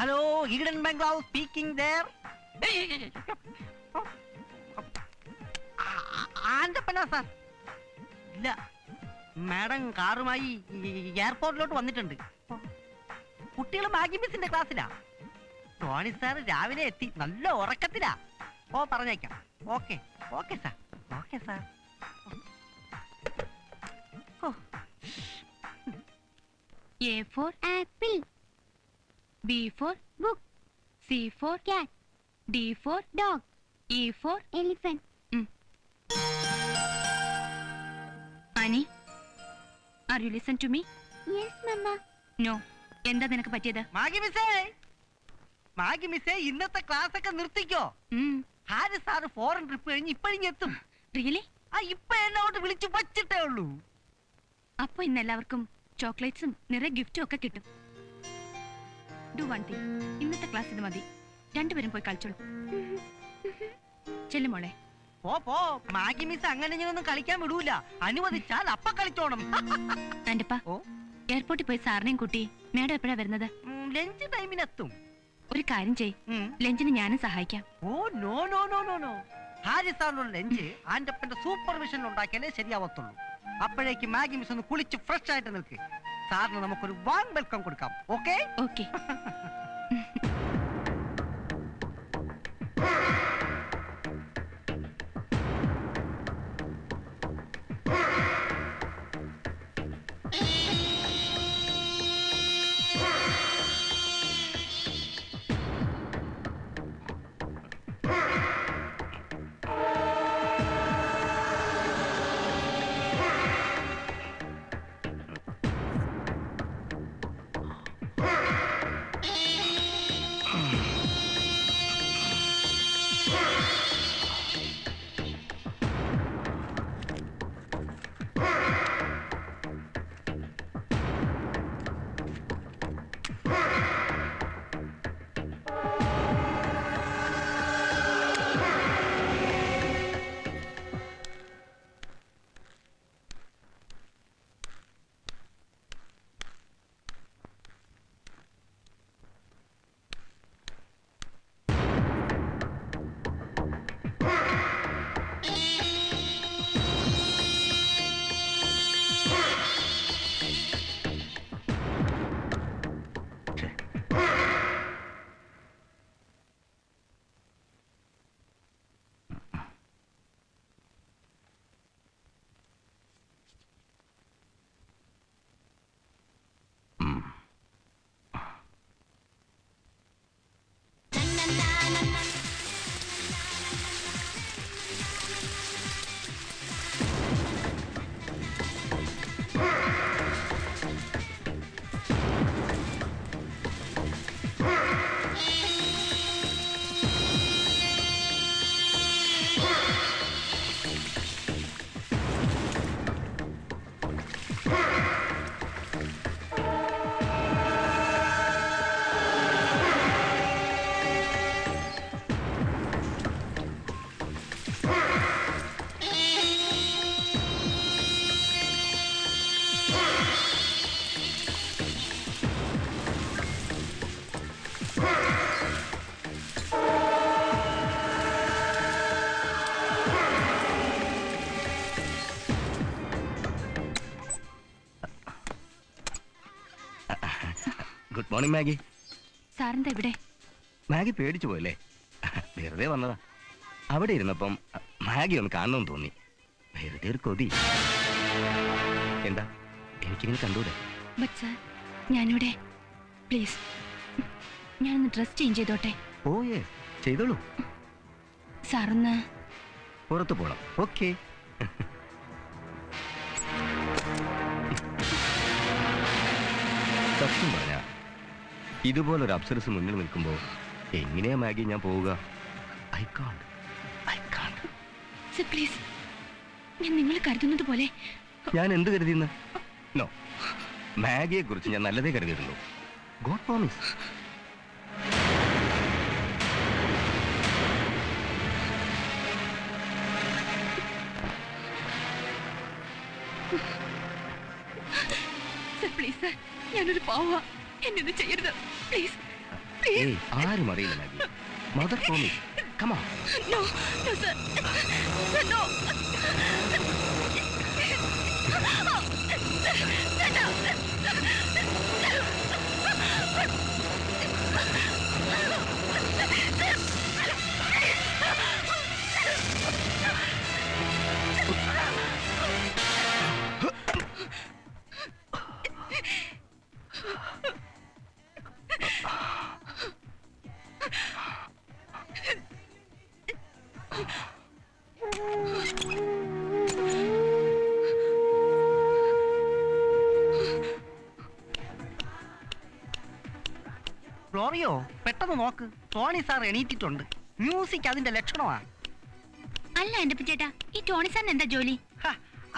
Hello Eden ബംഗ്ലാവ് speaking ദർ ആന്റപ്പന സാർ ഇല്ല മാഡം കാറുമായി എയർപോർട്ടിലോട്ട് വന്നിട്ടുണ്ട്. കുട്ടികൾ മാഗി മിസ്സിന്റെ ക്ലാസ്സിലാ. ടോണി സാർ രാവിലെ എത്തി നല്ല ഉറക്കത്തിലാ. ഓ പറഞ്ഞേക്കാം. Okay okay sir okay sir oh. A for apple B for book C for cat D for dog E for elephant Annie. Are you listen to me? Yes mamma No. എന്താ നിനക്ക് പറ്റിയത്? Maggi മിസ്സേ. Maggi മിസ്സേ ഇന്നത്തെ class ഒക്കെ നിർത്തിക്കോ. Harry sir foreign trip കഴിഞ്ഞ് ഇപ്പഴിഞ്ഞെത്തും really ആ ഇപ്പൊ എന്നോട്ട് വിളിച്ചു വച്ചിട്ടേ ഉള്ളൂ. അപ്പൊ ഇന്ന് എല്ലാവർക്കും ചോക്ലേറ്റ്സും നിറയെ ഗിഫ്റ്റും ഒക്കെ കിട്ടും. Do one thing. ഇന്നത്തെ ക്ലാസ് ഇത് മതി. രണ്ടുപേരും പോയി കളിച്ചോളൂ. ചെല്ലു മോളെ. പോ പോ. മാഗി മിസ് അങ്ങനെ ഞാനൊന്നും കളിക്കാൻ വിടൂല. അനുവദിച്ചാൽ അപ്പ കളിച്ചോണം. ആന്റപ്പ ഓ. എയർപോർട്ടിൽ പോയി സാറിനെയും കൂട്ടി മേഡം എപ്പോഴാ വരുന്നത്? ലഞ്ച് ടൈമിനെത്തും. ഒരു കാര്യം ചെയ് ഉം. ലഞ്ചിന് ഞാനും സഹായിക്കാം. ഓ no no no no no. Harry സാറിനുള്ള lunch ആന്റപ്പന്റെ സൂപ്പർവിഷനിൽ ഉണ്ടാക്കിയാലേ ശരിയാവത്തുള്ളൂ. അപ്പോഴേക്ക് മാഗി മിസ് ഒന്ന് കുളിച്ച് ഫ്രഷ് ആയിട്ട് നിൽക്ക്. സാറിന് നമുക്കൊരു വാൻ വെൽക്കം കൊടുക്കാം. ഓക്കെ ഓക്കെ മോർണിംഗ് മാഗി സാറിന്റെ ഇവിടെ? മാഗി പേടിച്ചു പോയല്ലേ? വെറുതെ വന്നതാ. അവിടെ ഇരുന്നപ്പം മാഗി ഒന്ന് കാണണമെന്ന് തോന്നി. വെറുതെ ഒരു കൊതി. എന്താ? എനിക്കിങ്ങനെ കണ്ടൂടെ? ബട്ട് സാർ ഞാനിവിടെ. പ്ലീസ് ഞാനൊന്ന് ഡ്രസ് ചേഞ്ച് ചെയ്തോട്ടെ. ഓ ഏ ചെയ്തോളൂ. സാറൊന്ന് പുറത്തു പോണം. ഓക്കെ. സത്യം പറഞ്ഞ ഇതുപോലൊരു അപ്സരസ് മുന്നിൽ നിൽക്കുമ്പോൾ എങ്ങനെയാ മാഗി ഞാൻ പോവുക? I can't I can't sir please ഞാൻ നിങ്ങൾ കരുതുന്നത് പോലെ. ഞാൻ എന്ത് കരുതിയെന്ന്? നോ മാഗിയെ കുറിച്ച് ഞാൻ നല്ലതേ കരുതിയിട്ടുള്ളൂ. God promise sir please sir ഞാനൊരു പാവ. എന്നൊന്നും ചെയ്യരുത്. പ്ലീസ് ഏയ് ആരും അറിയില്ല മാഗി മദർ പ്രോമിസ് കമാ No, no, sir. Sir, ഗ്ലോറിയോ പെട്ടെന്ന് നോക്ക്. Tony sir എണീറ്റിട്ടുണ്ട്. മ്യൂസിക് അതിന്റെ ലക്ഷണമാ. അല്ല എന്റെ പിച്ചേട്ടാ ഈ ടോണി സാറിന് എന്താ ജോലി? ഹ,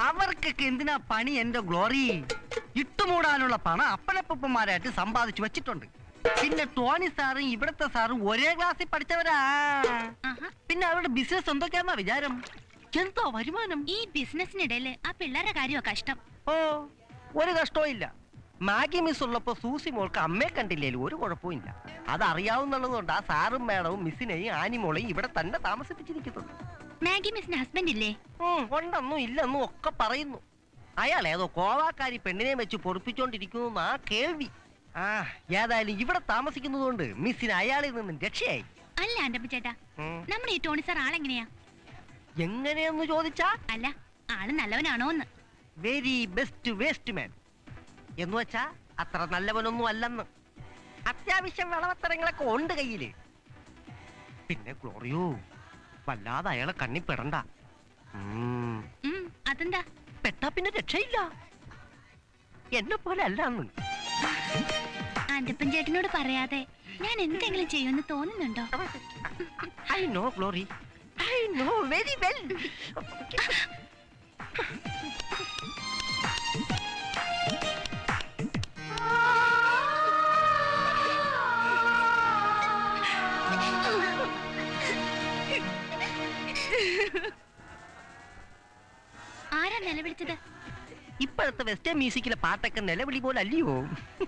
അവർക്കൊക്കെ എന്തിനാ പണി എന്റെ ഗ്ലോറി? ഇട്ടുമൂടാനുള്ള പണം അപ്പനപ്പന്മാരായിട്ട് സമ്പാദിച്ചു വെച്ചിട്ടുണ്ട്. പിന്നെ ടോണി സാറും ഇവിടത്തെ സാറും ഒരേ ക്ലാസ്സിൽ പഠിച്ചവരാ. ആഹാ. പിന്നെ അവരുടെ ബിസിനസ് എന്തൊക്കെയാന്നാ വിചാരം? എന്തോ വരുമാനം. ഈ ബിസിനസിനിടയിൽ ആ പിള്ളേരുടെ കാര്യമാ കഷ്ടം. ഓ ഒരു കഷ്ടവും ഇല്ല. മാഗി മിസ് ഉള്ളപ്പോ സൂസി മോൾക്ക് അമ്മയെ കണ്ടില്ലേലും ഒരു കുഴപ്പവും ഇല്ല. അതറിയാവുന്നുള്ളതുകൊണ്ട് ആ സാറും മേഡവും മിസ്സിനെയും ആനിമോളെയും ഇവിടെ തന്നെ താമസിപ്പിച്ചിരിക്കുന്നുണ്ട് മാഗി മിസ്സിന് ഹസ്ബൻഡ് ഇല്ലേ? ഉണ്ടെന്നും ഇല്ലെന്നും ഒക്കെ പറയുന്നു. അയാൾ ഏതോ കോവാക്കാരി പെണ്ണിനെ വെച്ച് പൊറപ്പിച്ചോണ്ടിരിക്കുന്നു ആ കേൾവി. ആ ഏതായാലും ഇവിടെ താമസിക്കുന്നതുകൊണ്ട് മിസ്സിന് അയാളിൽ നിന്നും രക്ഷയായി. അല്ല ചേട്ടാ. നമ്മുടെ ഈ ടോണി സാർ ആളെങ്ങനെയാ? എങ്ങനെയെന്ന് ചോദിച്ചാ? അല്ല ആൾ നല്ലവനാണോന്ന്. വെരി ബെസ്റ്റ് വേസ്റ്റ് മാൻ എന്ന് വെച്ചാ അത്ര നല്ലവനൊന്നും അല്ലെന്ന്. അത്യാവശ്യം വിളവത്തരങ്ങളൊക്കെ ഉണ്ട് കയ്യിൽ. പിന്നെ ഗ്ലോറിയോ വല്ലാതെ അയാളെ കണ്ണി പെടണ്ട. അതെന്താ? പെട്ടാ പിന്നെ രക്ഷയില്ല. എന്നെ പോലെ അല്ലാന്ന്. ആന്റപ്പൻ ചേട്ടനോട് പറയാതെ ഞാൻ എന്തെങ്കിലും ചെയ്യുമെന്ന് തോന്നുന്നുണ്ടോ? I know Glory I know very well നിലവിളിച്ചത്? ഇപ്പോഴത്തെ വെസ്റ്റേൺ മ്യൂസിക്കിലെ പാട്ടൊക്കെ നിലവിളി പോലെ അല്ലയോ